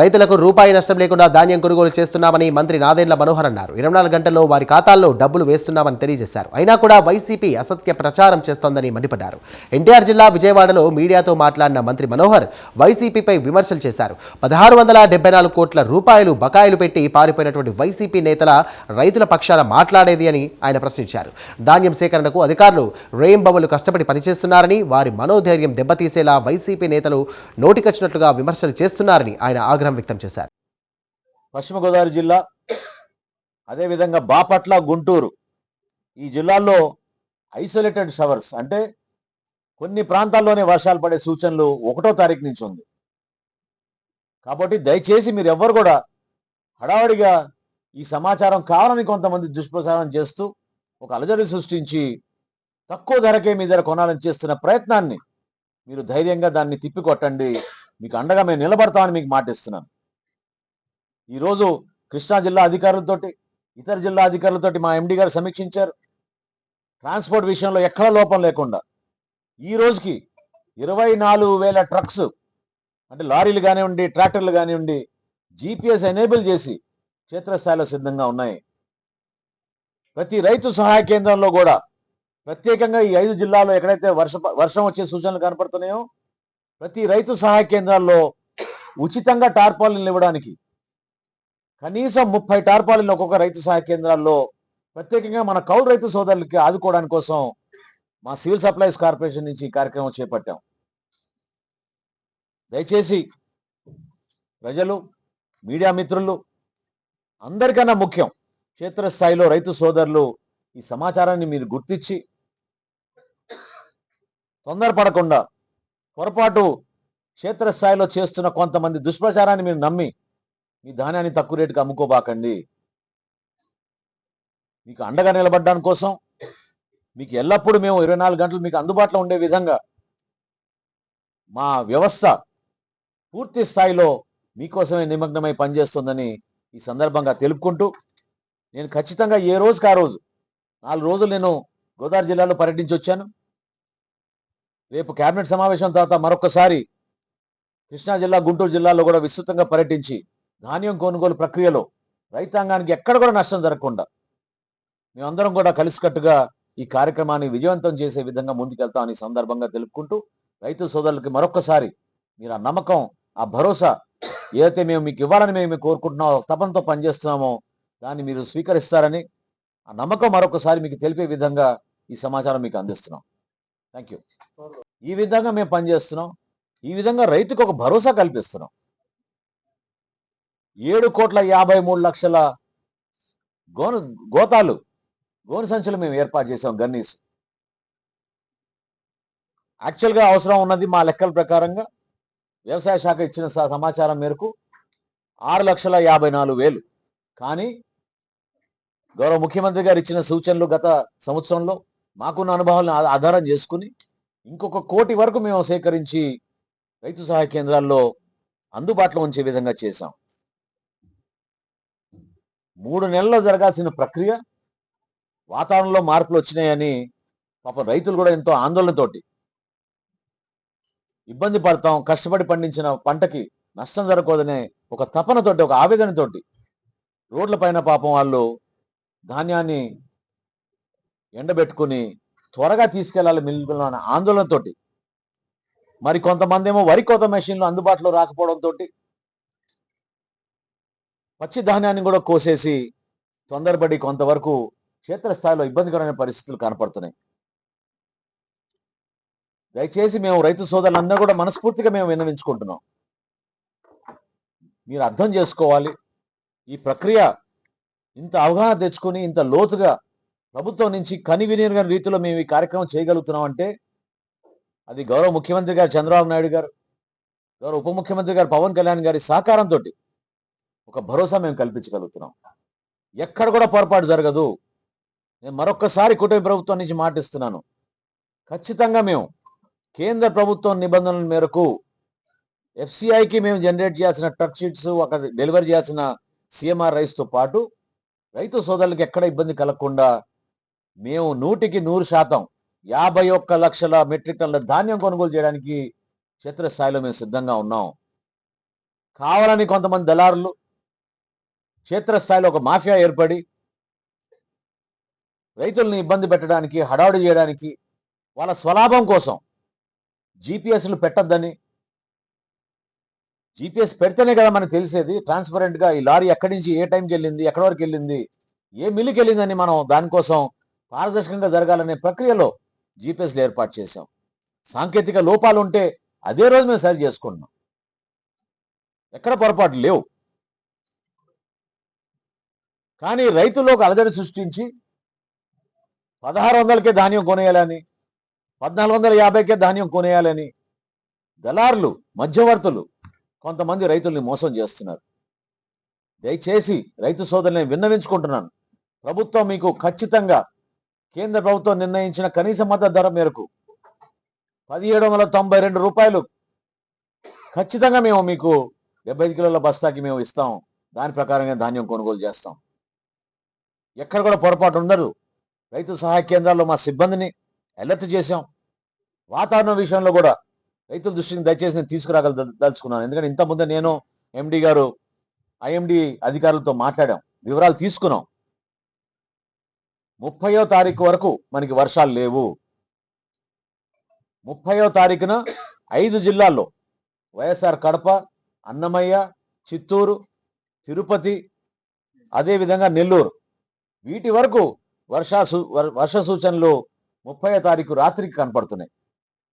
రైతులకు రూపాయి నష్టం లేకుండా ధాన్యం కొనుగోలు చేస్తున్నామని మంత్రి నాదెండ్ల మనోహర్ అన్నారు. ఇరవై నాలుగు గంటల్లో వారి ఖాతాల్లో డబ్బులు వేస్తున్నామని తెలియజేశారు. అయినా కూడా వైసీపీ అసత్య ప్రచారం చేస్తోందని మండిపడ్డారు. ఎన్టీఆర్ జిల్లా విజయవాడలో మీడియాతో మాట్లాడిన మంత్రి మనోహర్ వైసీపీపై విమర్శలు చేశారు. పదహారు వందల డెబ్బై నాలుగు కోట్ల రూపాయలు బకాయిలు పెట్టి పారిపోయినటువంటి వైసీపీ నేతల రైతుల పక్షాన మాట్లాడేది అని ఆయన ప్రశ్నించారు. ధాన్యం సేకరణకు అధికారులు రేయింబవలు కష్టపడి పనిచేస్తున్నారని వారి మనోధైర్యం దెబ్బతీసేలా వైసీపీ నేతలు నోటికొచ్చినట్లుగా విమర్శలు చేస్తున్నారని ఆయన ఆగ్రహం వ్యక్తం చేశారు. పశ్చిమ గోదావరి జిల్లా అదేవిధంగా బాపట్ల గుంటూరు ఈ జిల్లాల్లో ఐసోలేటెడ్ షవర్స్ అంటే కొన్ని ప్రాంతాల్లోనే వర్షాలు పడే సూచనలు ఒకటో తారీఖు నుంచి ఉంది. కాబట్టి దయచేసి మీరు ఎవ్వరు కూడా హడావడిగా ఈ సమాచారం కావాలని కొంతమంది దుష్ప్రచారం చేస్తూ ఒక అలజడి సృష్టించి తక్కువ ధరకే మీ దగ్గర కొనాలని చేస్తున్న ప్రయత్నాన్ని మీరు ధైర్యంగా దాన్ని తిప్పికొట్టండి. మీకు అండగా మేము నిలబడతామని మీకు మాటిస్తున్నాను. ఈరోజు కృష్ణా జిల్లా అధికారులతోటి ఇతర జిల్లా అధికారులతోటి మా ఎండి గారు సమీక్షించారు. ట్రాన్స్పోర్ట్ విషయంలో ఎక్కడ లోపం లేకుండా ఈ రోజుకి ఇరవై నాలుగు వేల ట్రక్స్ అంటే లారీలు కానివ్వండి ట్రాక్టర్లు కానివ్వండి జీపీఎస్ ఎనేబుల్ చేసి క్షేత్రస్థాయిలో సిద్ధంగా ఉన్నాయి. ప్రతి రైతు సహాయ కేంద్రంలో కూడా ప్రత్యేకంగా ఈ ఐదు జిల్లాలో ఎక్కడైతే వర్ష వర్షం వచ్చే సూచనలు కనపడుతున్నాయో ప్రతి రైతు సహాయ కేంద్రాల్లో ఉచితంగా టార్పాలిన్లు ఇవ్వడానికి కనీసం ముప్పై టార్పాలిన్లు ఒక్కొక్క రైతు సహాయ కేంద్రాల్లో ప్రత్యేకంగా మన కౌలు రైతు సోదరులకి ఆదుకోవడానికి కోసం మా సివిల్ సప్లైస్ కార్పొరేషన్ నుంచి కార్యక్రమం చేపట్టాం. దయచేసి ప్రజలు మీడియా మిత్రులు అందరికన్నా ముఖ్యం క్షేత్రస్థాయిలో రైతు సోదరులు ఈ సమాచారాన్ని మీరు గుర్తించి తొందరపడకుండా పొరపాటు క్షేత్రస్థాయిలో చేస్తున్న కొంతమంది దుష్ప్రచారాన్ని మీరు నమ్మి మీ ధాన్యాన్ని తక్కువ రేటుకి అమ్ముకోబాకండి. మీకు అండగా నిలబడడానికి కోసం మీకు ఎల్లప్పుడూ మేము ఇరవై నాలుగు గంటలు మీకు అందుబాటులో ఉండే విధంగా మా వ్యవస్థ పూర్తి స్థాయిలో మీకోసమే నిమగ్నమై పనిచేస్తుందని ఈ సందర్భంగా తెలుపుకుంటూ నేను ఖచ్చితంగా ఏ రోజుకి ఆ రోజు నాలుగు రోజులు నేను గోదావరి జిల్లాలో పర్యటించి వచ్చాను. రేపు కేబినెట్ సమావేశం తర్వాత మరొకసారి కృష్ణా జిల్లా గుంటూరు జిల్లాలో కూడా విస్తృతంగా పర్యటించి ధాన్యం కొనుగోలు ప్రక్రియలో రైతాంగానికి ఎక్కడ కూడా నష్టం జరగకుండా మేమందరం కూడా కలిసికట్టుగా ఈ కార్యక్రమాన్ని విజయవంతం చేసే విధంగా ముందుకెళ్తామని ఈ సందర్భంగా తెలుపుకుంటూ రైతు సోదరులకి మరొకసారి మీరు ఆ నమ్మకం ఆ భరోసా ఏదైతే మేము మీకు ఇవ్వాలని మేము కోరుకుంటున్నామో తపనతో పనిచేస్తున్నామో దాన్ని మీరు స్వీకరిస్తారని ఆ నమ్మకం మరొకసారి మీకు తెలిపే విధంగా ఈ సమాచారం మీకు అందిస్తున్నాం. థ్యాంక్ యూ ఈ విధంగా మేము పనిచేస్తున్నాం ఈ విధంగా రైతుకు ఒక భరోసా కల్పిస్తున్నాం. ఏడు కోట్ల యాభై మూడు లక్షల గోను గోతాలు గోను సంచులు మేము ఏర్పాటు చేసాం గన్నీస్. యాక్చువల్గా అవసరం ఉన్నది మా లెక్కల ప్రకారంగా వ్యవసాయ శాఖ ఇచ్చిన స- సమాచారం మేరకు ఆరు లక్షల యాభై నాలుగు వేలు. కానీ గౌరవ ముఖ్యమంత్రి గారు ఇచ్చిన సూచనలు గత సంవత్సరంలో మాకున్న అనుభవాలను ఆధారం చేసుకుని ఇంకొక కోటి వరకు మేము సేకరించి రైతు సహాయ కేంద్రాల్లో అందుబాటులో ఉంచే విధంగా చేశాం. మూడు నెలల్లో జరగాల్సిన ప్రక్రియ వాతావరణంలో మార్పులు వచ్చినాయని పాపం రైతులు కూడా ఎంతో ఆందోళనతోటి ఇబ్బంది పడతాం కష్టపడి పండించిన పంటకి నష్టం జరగకూడదనే ఒక తపనతోటి ఒక ఆవేదనతోటి రోడ్ల పైన పాపం వాళ్ళు ధాన్యాన్ని ఎండబెట్టుకుని త్వరగా తీసుకెళ్ళాలి మిల్లులో అనే ఆందోళనతో మరి కొంతమంది ఏమో వరి కోత మెషిన్లు అందుబాటులో రాకపోవడంతో పచ్చి ధాన్యాన్ని కూడా కోసేసి తొందరపడి కొంతవరకు క్షేత్రస్థాయిలో ఇబ్బందికరమైన పరిస్థితులు కనపడుతున్నాయి. దయచేసి మేము రైతు సోదరులందరూ కూడా మనస్ఫూర్తిగా మేము విన్నవించుకుంటున్నాం. మీరు అర్థం చేసుకోవాలి. ఈ ప్రక్రియ ఇంత అవగాహన తెచ్చుకొని ఇంత లోతుగా ప్రభుత్వం నుంచి కని వినియోగ రీతిలో మేము ఈ కార్యక్రమం చేయగలుగుతున్నాం అంటే అది గౌరవ ముఖ్యమంత్రి గారు చంద్రబాబు నాయుడు గారు గౌరవ ఉప ముఖ్యమంత్రి గారు పవన్ కళ్యాణ్ గారి సహకారంతో ఒక భరోసా మేము కల్పించగలుగుతున్నాం. ఎక్కడ కూడా పొరపాటు జరగదు. నేను మరొక్కసారి కుటుంబ ప్రభుత్వం నుంచి మాటిస్తున్నాను ఖచ్చితంగా మేము కేంద్ర ప్రభుత్వం నిబంధనల మేరకు ఎఫ్సిఐకి మేము జనరేట్ చేయాల్సిన ట్రక్ షీట్స్ అక్కడ డెలివరీ చేయాల్సిన సిఎంఆర్ రైస్తో పాటు రైతు సోదరులకు ఎక్కడ ఇబ్బంది కలగకుండా మేము నూటికి నూరు శాతం యాభై ఒక్క లక్షల మెట్రిక్ టన్నుల ధాన్యం కొనుగోలు చేయడానికి క్షేత్రస్థాయిలో మేము సిద్ధంగా ఉన్నాం. కావాలని కొంతమంది దళారులు క్షేత్రస్థాయిలో ఒక మాఫియా ఏర్పడి రైతుల్ని ఇబ్బంది పెట్టడానికి హడావుడి చేయడానికి వాళ్ళ స్వలాభం కోసం జీపీఎస్లు పెట్టద్దని జీపీఎస్ పెడితేనే కదా మనకు తెలిసేది ట్రాన్స్పరెంట్గా ఈ లారీ ఎక్కడి నుంచి ఏ టైంకి వెళ్ళింది ఎక్కడి వరకు వెళ్ళింది ఏ మిల్లుకి వెళ్ళిందని మనం దానికోసం పారదర్శకంగా జరగాలనే ప్రక్రియలో జీపీఎస్లు ఏర్పాటు చేశాం. సాంకేతిక లోపాలు ఉంటే అదే రోజు మేము సరి చేసుకుంటున్నాం. ఎక్కడ పొరపాట్లు లేవు. కానీ రైతుల్లో ఒక అలజడి సృష్టించి పదహారు వందలకే ధాన్యం కొనేయాలని పద్నాలుగు వందల యాభైకే ధాన్యం కొనేయాలని దళారులు మధ్యవర్తులు కొంతమంది రైతుల్ని మోసం చేస్తున్నారు. దయచేసి రైతు సోదరులను విన్నవించుకుంటున్నాను. ప్రభుత్వం మీకు ఖచ్చితంగా కేంద్ర ప్రభుత్వం నిర్ణయించిన కనీస మద్దతు ధర మేరకు పదిహేడు వందల తొంభై రెండు రూపాయలు. ఖచ్చితంగా మేము మీకు డెబ్బై ఐదు కిలోల బస్తాకి మేము ఇస్తాం. దాని ప్రకారంగా ధాన్యం కొనుగోలు చేస్తాం. ఎక్కడ కూడా పొరపాటు ఉండదు. రైతు సహాయ కేంద్రాల్లో మా సిబ్బందిని అలర్ట్ చేశాం. వాతావరణం విషయంలో కూడా రైతుల దృష్టిని దయచేసి నేను తీసుకురాగల దలుచుకున్నాను ఎందుకంటే ఇంతకుముందే నేను ఎండి గారు ఐఎండి అధికారులతో మాట్లాడాం. వివరాలు తీసుకున్నాం. ముప్పయో తారీఖు వరకు మనకి వర్షాలు లేవు. ముప్పయో తారీఖున ఐదు జిల్లాల్లో వైఎస్ఆర్ కడప అన్నమయ్య చిత్తూరు తిరుపతి అదేవిధంగా నెల్లూరు. వీటి వరకు వర్షా సూ- వర్ష సూచనలు ముప్పై తారీఖు రాత్రికి కనపడుతున్నాయి.